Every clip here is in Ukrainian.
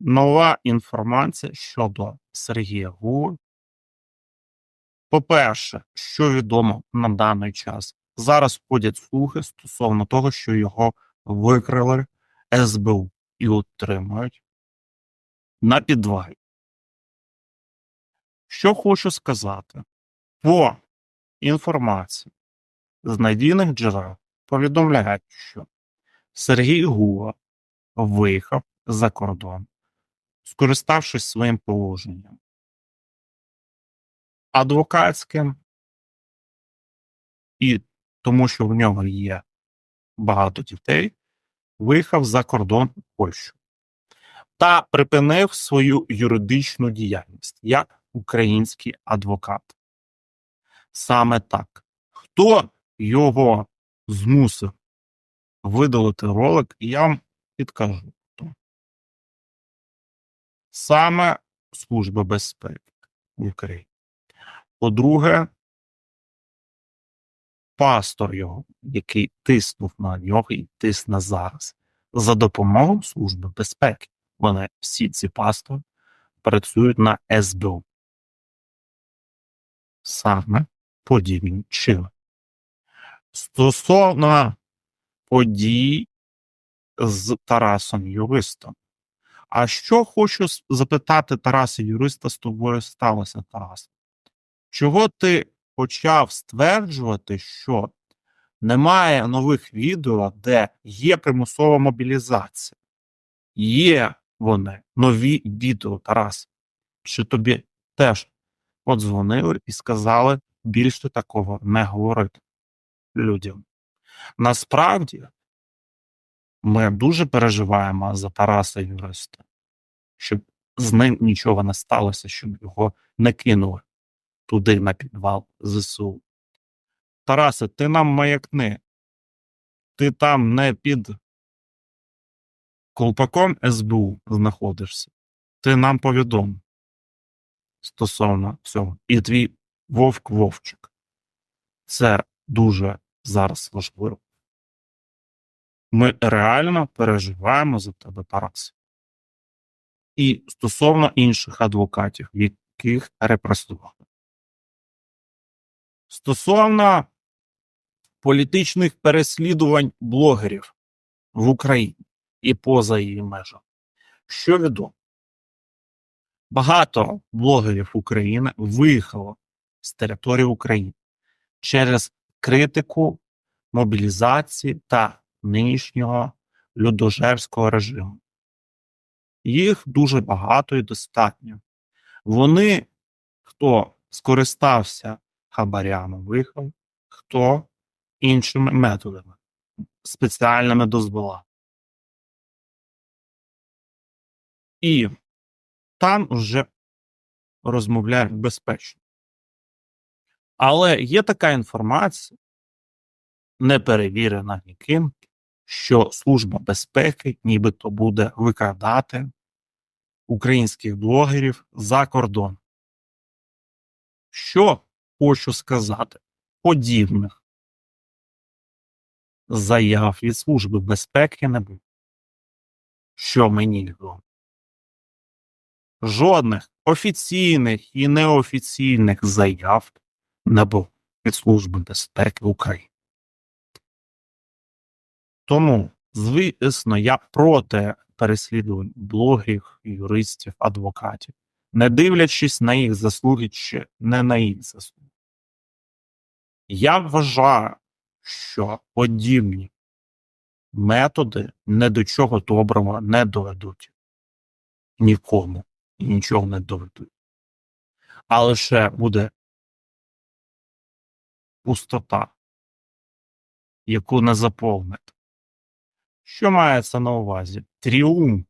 Нова інформація щодо Сергія Гури. По-перше, що відомо на даний час? Зараз ходять слухи стосовно того, що його викрили СБУ і утримують на підвалі. Що хочу сказати? По інформації з надійних джерел повідомляють, що Сергій Гула виїхав за кордон, скориставшись своїм положенням адвокатським і тому, що в нього є багато дітей, виїхав за кордон в Польщу та припинив свою юридичну діяльність як український адвокат. Саме так. Хто його змусив видалити ролик, я вам підкажу. Саме Служба безпеки України. По-друге, пастор його, який тиснув на нього і тисне зараз, за допомогою Служби безпеки. Вони всі ці пастори працюють на СБУ. Саме подібні чином. Стосовно подій з Тарасом Юристом. А що хочу запитати Тараса Юриста з тобою сталося, Тарас? Чого ти почав стверджувати, що немає нових відео, де є примусова мобілізація? Є вони нові відео, Тарас. Чи тобі теж подзвонили і сказали більше такого не говорити людям? Насправді, ми дуже переживаємо за Тараса Юриста, щоб з ним нічого не сталося, щоб його не кинули туди на підвал ЗСУ. Тарасе, ти нам маякни. Ти там не під колпаком СБУ знаходишся. Ти нам повідом стосовно цього. І твій вовк Вовчик. Це дуже зараз важливо. Ми реально переживаємо за тебе, Тарас. І стосовно інших адвокатів, яких репресували. Стосовно політичних переслідувань блогерів в Україні і поза її межами. Що відомо? Багато блогерів України виїхало з території України через критику мобілізації та нинішнього людожерського режиму. Їх дуже багато і достатньо. Вони, хто скористався хабарями, виїхав, хто іншими методами, спеціальними дозволами. І там вже розмовляють безпечно. Але є така інформація, не перевірена ніким, що Служба безпеки нібито буде викрадати українських блогерів за кордон. Що хочу сказати, подібних заяв від Служби безпеки не було. Що мені відомо. Жодних офіційних і неофіційних заяв не було від Служби безпеки України. Тому, звісно, я проти переслідувань блогерів, юристів, адвокатів, не дивлячись на їх заслуги чи не на їх заслуги. Я вважаю, що подібні методи не до чого доброго не доведуть нікому і нічого не доведуть. А лише буде пустота, яку не заповнити. Що мається на увазі? Тріумф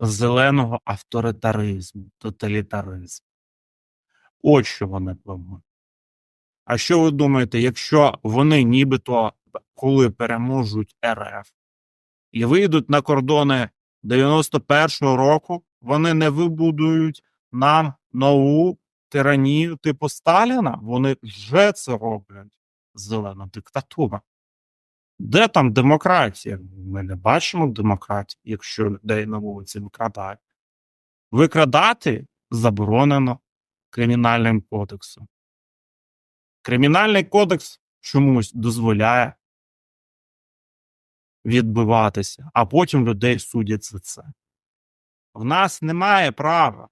зеленого авторитаризму, тоталітаризму. От що вони планують. А що ви думаєте, якщо вони нібито коли переможуть РФ і вийдуть на кордони 91-го року, вони не вибудують нам нову тиранію типу Сталіна? Вони вже це роблять. Зелена диктатура. Де там демократія? Ми не бачимо демократії, якщо людей на вулиці викрадають. Викрадати заборонено кримінальним кодексом. Кримінальний кодекс чомусь дозволяє відбиватися, а потім людей судять за це. В нас немає права.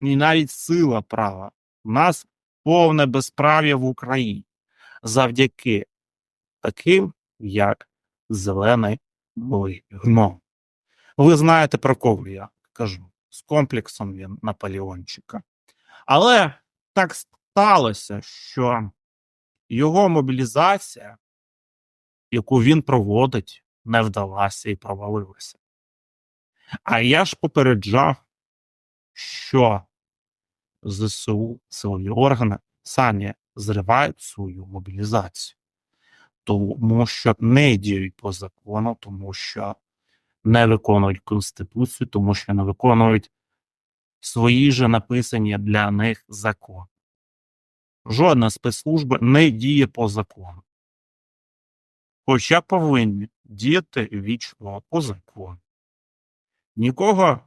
І навіть сила права. У нас повне безправ'я в Україні завдяки таким, як зелений малий. Ви знаєте, про кого я кажу. З комплексом він Наполеончика. Але так сталося, що його мобілізація, яку він проводить, не вдалася і провалилася. А я ж попереджав, що ЗСУ, силові органи самі зривають свою мобілізацію, тому що не діють по закону, тому що не виконують Конституцію, тому що не виконують свої же написані для них закони. Жодна спецслужба не діє по закону. Хоча повинні діяти вічно по закону. Нікого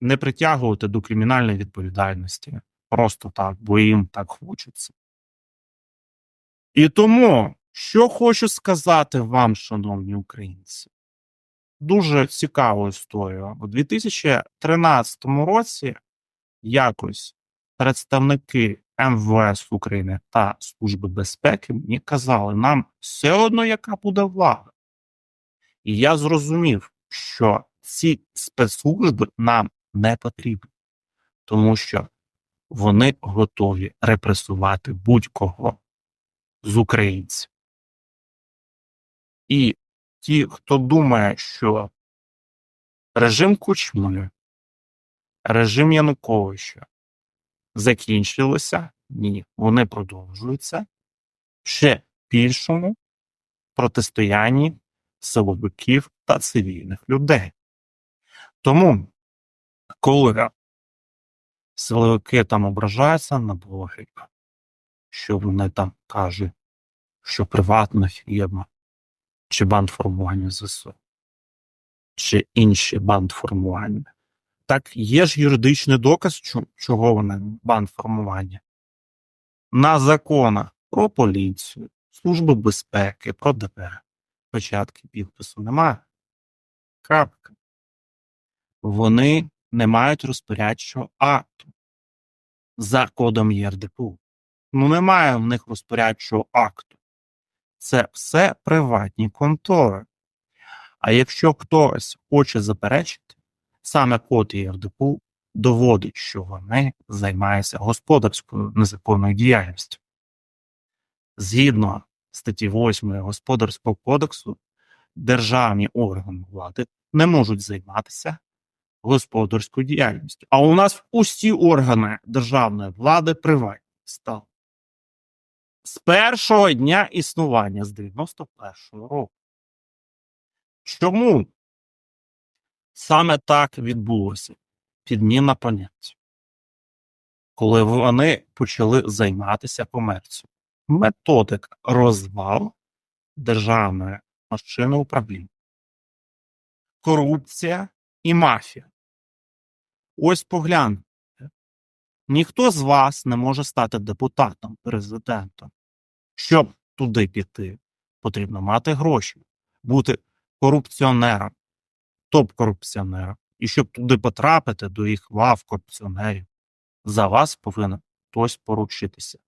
не притягувати до кримінальної відповідальності просто так, бо їм так хочеться. І тому, що хочу сказати вам, шановні українці, дуже цікаву історію. У 2013 році якось представники МВС України та Служби безпеки мені казали, нам все одно, яка буде влада. І я зрозумів, що ці спецслужби нам не потрібні, тому що вони готові репресувати будь-кого з українців. І ті, хто думає, що режим Кучми, режим Януковича закінчилося, ні, вони продовжуються ще більшому протистоянні силовиків та цивільних людей. Тому, коли силовики там ображаються на блогерів, що вони там кажуть, що приватна фірма чи бандформування ЗСУ, чи інші бандформування. Так є ж юридичний доказ, чого вони бандформування. На законах про поліцію, Службу безпеки, про ДБР. Початки підпису немає. Крапка. Вони не мають розпорядчого акту за кодом ЄРДПУ. Ну, немає в них розпорядчого акту. Це все приватні контори. А якщо хтось хоче заперечити, саме код ЄРДПУ доводить, що вони займаються господарською незаконною діяльністю. Згідно статті 8 Господарського кодексу, державні органи влади не можуть займатися господарською діяльністю. А у нас усі органи державної влади приватні стали. З першого дня існування, з 91-го року. Чому саме так відбулося? Підміна понять. Коли вони почали займатися комерцією. Методик розвал державної машини управління. Корупція і мафія. Ось погляньте. Ніхто з вас не може стати депутатом, президентом. Щоб туди піти, потрібно мати гроші, бути корупціонером, топ-корупціонером. І щоб туди потрапити до їх лав корупціонерів, за вас повинен хтось поручитися.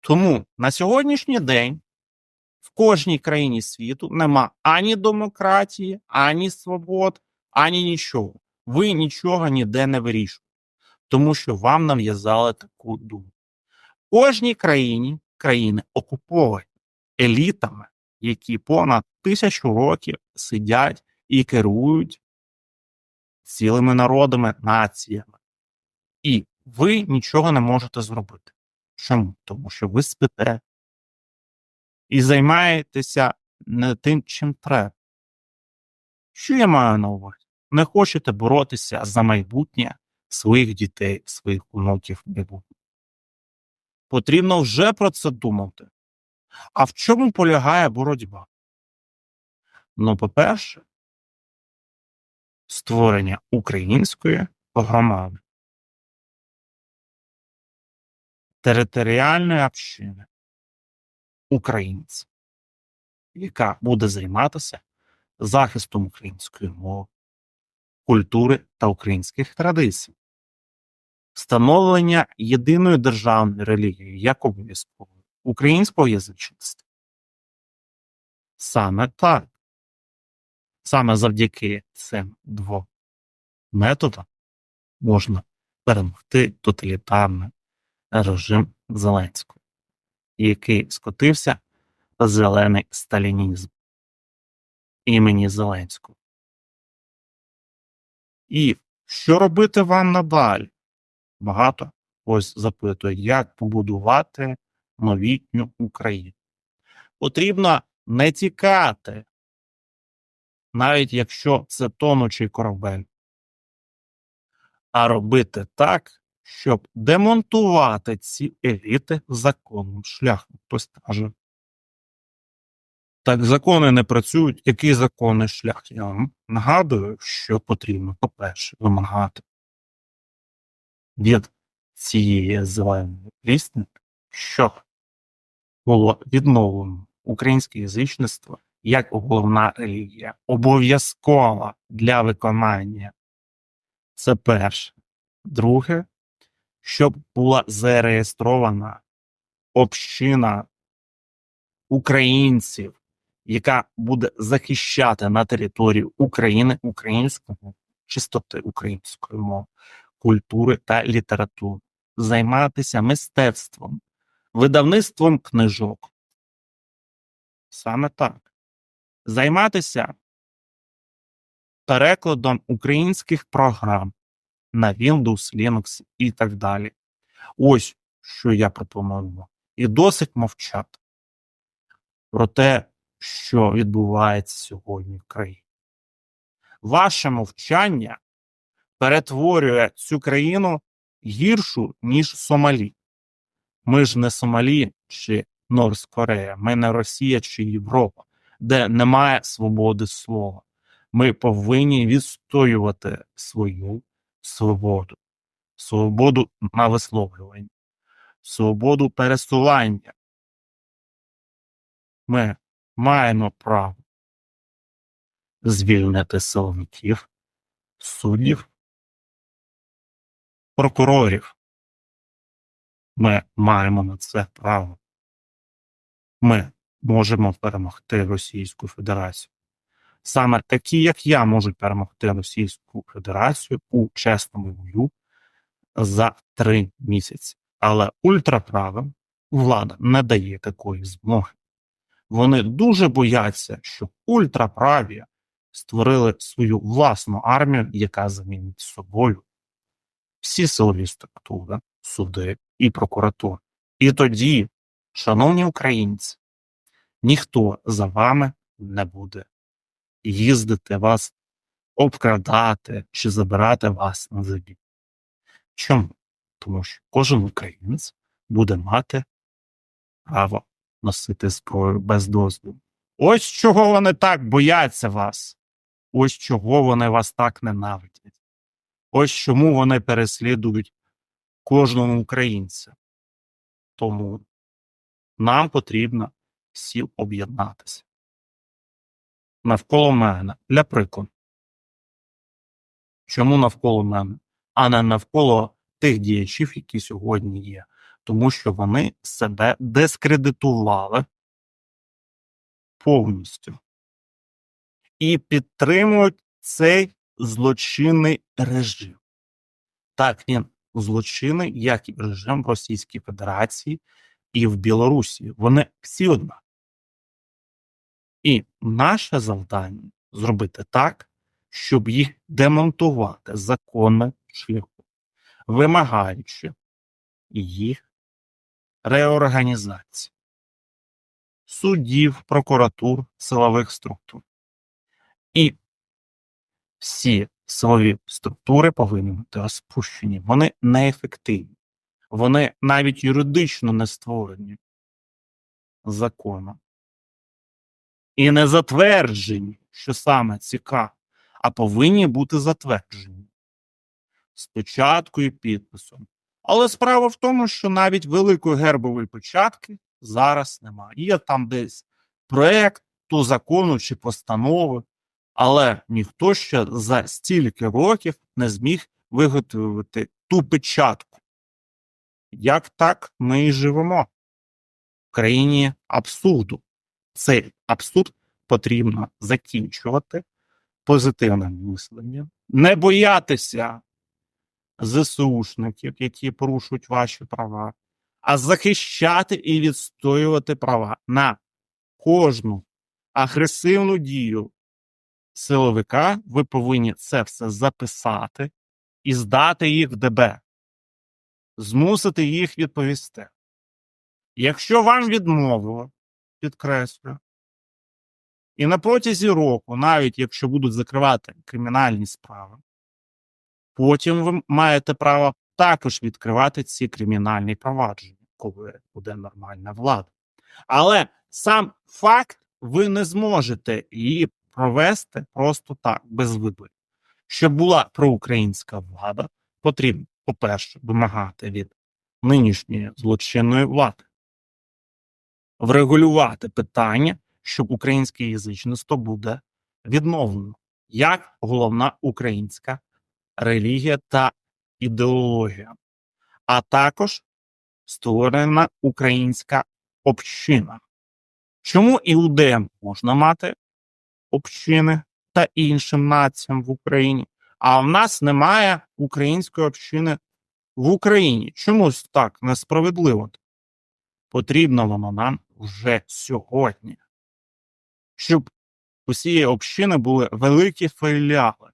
Тому на сьогоднішній день в кожній країні світу нема ані демократії, ані свобод, ані нічого. Ви нічого ніде не вирішуєте, тому що вам нав'язали таку думку. В кожній країні країни окуповані елітами, які понад тисячу років сидять і керують цілими народами, націями. І ви нічого не можете зробити. Чому? Тому що ви спите і займаєтеся не тим, чим треба. Що я маю на увазі? Не хочете боротися за майбутнє своїх дітей, своїх онуків майбутнє. Потрібно вже про це думати. А в чому полягає боротьба? Ну, по-перше, створення української громади, територіальної общини українців, яка буде займатися захистом української мови, культури та українських традицій, встановлення єдиної державної релігії як обов'язкової українського язичництва. Саме так. Саме завдяки цим двом методам можна перемогти тоталітарний режим Зеленського, який скотився в зелений сталінізм імені Зеленського. І що робити вам надалі? Багато ось запитує, як побудувати новітню Україну. Потрібно не тікати, навіть якщо це тонучий корабель, а робити так, щоб демонтувати ці еліти законним шляхом. Хтось каже, так закони не працюють. Який законний шлях? Я вам нагадую, що потрібно, по-перше, вимагати від цієї зеленої пісні, щоб було відновлено українське язичництво як головна релігія, обов'язкова для виконання. Це перше. Друге, щоб була зареєстрована община українців, яка буде захищати на території України українську чистоти української мови, культури та літератури, займатися мистецтвом, видавництвом книжок. Саме так. Займатися перекладом українських програм на Windows, Linux і так далі. Ось що я пропоную. І досить мовчати про те, що відбувається сьогодні в країні. Ваше мовчання перетворює цю країну гіршу, ніж Сомалі. Ми ж не Сомалі чи Норс Корея, ми не Росія чи Європа, де немає свободи слова. Ми повинні відстоювати свою свободу, свободу на висловлювання, свободу пересування. Ми маємо право звільнити силовиків, суддів, прокурорів. Ми маємо на це право. Ми можемо перемогти Російську Федерацію. Саме такі, як я, можуть перемогти Російську Федерацію у чесному бою за три місяці. Але ультраправим влада не дає такої змоги. Вони дуже бояться, що ультраправі створили свою власну армію, яка замінить собою всі силові структури, суди і прокуратури. І тоді, шановні українці, ніхто за вами не буде їздити вас, обкрадати чи забирати вас на забій. Чому? Тому що кожен українець буде мати право носити зброю без дозволу. Ось чого вони так бояться вас. Ось чого вони вас так ненавидять. Ось чому вони переслідують кожного українця. Тому нам потрібно всім об'єднатися. Навколо мене, для прикладу. Чому навколо мене, а не навколо тих діячів, які сьогодні є? Тому що вони себе дискредитували повністю і підтримують цей злочинний режим. Так, він злочинний, як і режим в Російській Федерації і в Білорусі. Вони всі одна. І наше завдання зробити так, щоб їх демонтувати законним шляхом, вимагаючи їх реорганізації суддів, прокуратур, силових структур. І всі силові структури повинні бути розпущені. Вони неефективні. Вони навіть юридично не створені. законом. І не затверджені, що саме цікаво, а повинні бути затверджені з і підписом. Але справа в тому, що навіть великої гербової печатки зараз немає. Є там десь проект то закону чи постанови, але ніхто ще за стільки років не зміг виготовити ту печатку. Як так ми і живемо в країні абсурду. Цей абсурд потрібно закінчувати позитивним мисленням, не боятися ЗСУшників, які порушують ваші права, а захищати і відстоювати права на кожну агресивну дію силовика. Ви повинні це все записати і здати їх в ДБ, змусити їх відповісти. Якщо вам відмовило, підкреслю, і на протязі року, навіть якщо будуть закривати кримінальні справи, потім ви маєте право також відкривати ці кримінальні провадження, коли буде нормальна влада. Але сам факт ви не зможете її провести просто так, без виборів. Щоб була проукраїнська влада, потрібно, по-перше, вимагати від нинішньої злочинної влади врегулювати питання, щоб українське язичництво буде відновлено як головна українська релігія та ідеологія, а також створена українська община. Чому іудеям можна мати общини та іншим націям в Україні, а в нас немає української общини в Україні? Чомусь так несправедливо. Потрібно воно нам вже сьогодні, щоб у цієї общини були великі філіали.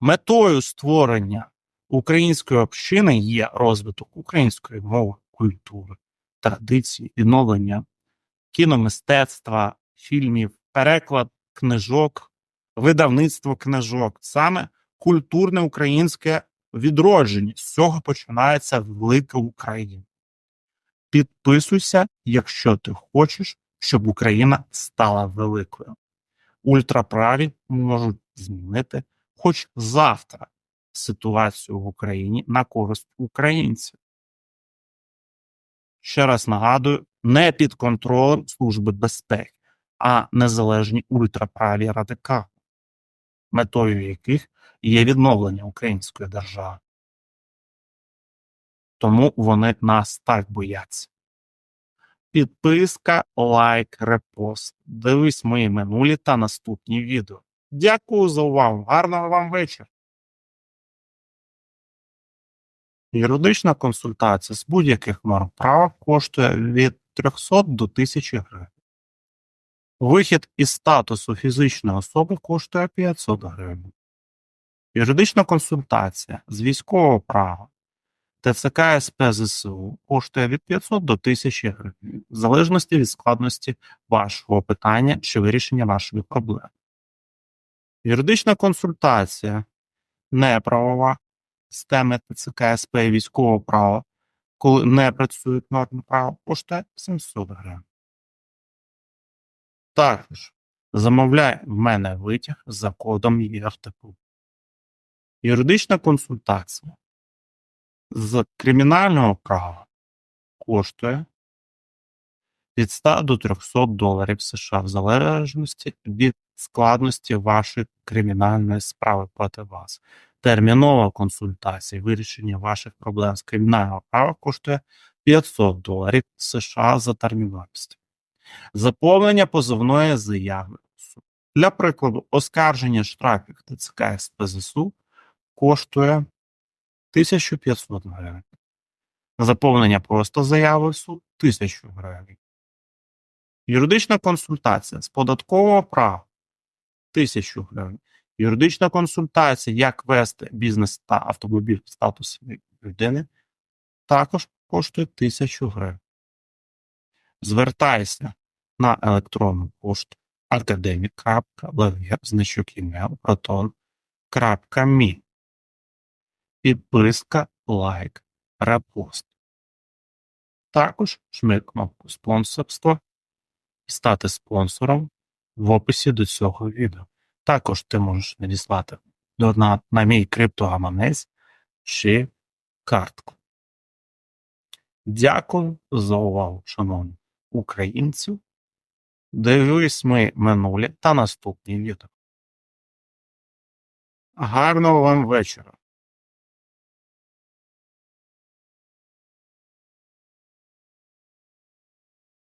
Метою створення української общини є розвиток української мови, культури, традицій, відновлення кіномистецтва, фільмів, переклад книжок, видавництво книжок, саме культурне українське відродження. З цього починається велика Україна. Підписуйся, якщо ти хочеш, щоб Україна стала великою. Ультраправі можуть змінити хоч завтра ситуацію в Україні на користь українців. Ще раз нагадую, не під контролем Служби безпеки, а незалежні ультраправі радикали, метою яких є відновлення української держави. Тому вони нас так бояться. Підписка, лайк, репост. Дивись мої минулі та наступні відео. Дякую за увагу. Гарного вам вечора. Юридична консультація з будь-яких норм права коштує від 300 до 1000 гривень. Вихід із статусу фізичної особи коштує 500 гривень. Юридична консультація з військового права ТЦК СП ЗСУ коштує від 500 до 1000 гривень, в залежності від складності вашого питання чи вирішення вашої проблеми. Юридична консультація неправова з теми ТЦК СП і військового права, коли не працюють норми права, коштує 700 гривень. Також замовляй в мене витяг за кодом ЄРТПУ. Юридична консультація з кримінального права коштує від 100 до 300 доларів США в залежності від складності вашої кримінальної справи проти вас. Термінова консультація, вирішення ваших проблем з кримінального права коштує 500 доларів США за терміновістю. Заповнення позовної заяви. Для прикладу, оскарження штрафів ТЦК СПЗСУ коштує 1500 гривень. Заповнення просто заяви в суд 1000 гривень. Юридична консультація з податкового права 1000 гривень. Юридична консультація, як вести бізнес та автомобіль в статусі людини, також коштує 1000 гривень звертайся на електронну пошту academic.levia.proton.me Підписка, лайк, репост. Також жми кнопку спонсорства і стати спонсором в описі до цього відео. Також ти можеш надіслати донат на мій криптогаманець чи картку. Дякую за увагу, шановні українців. Дивись ми минуле та наступні відео. Гарного вам вечора!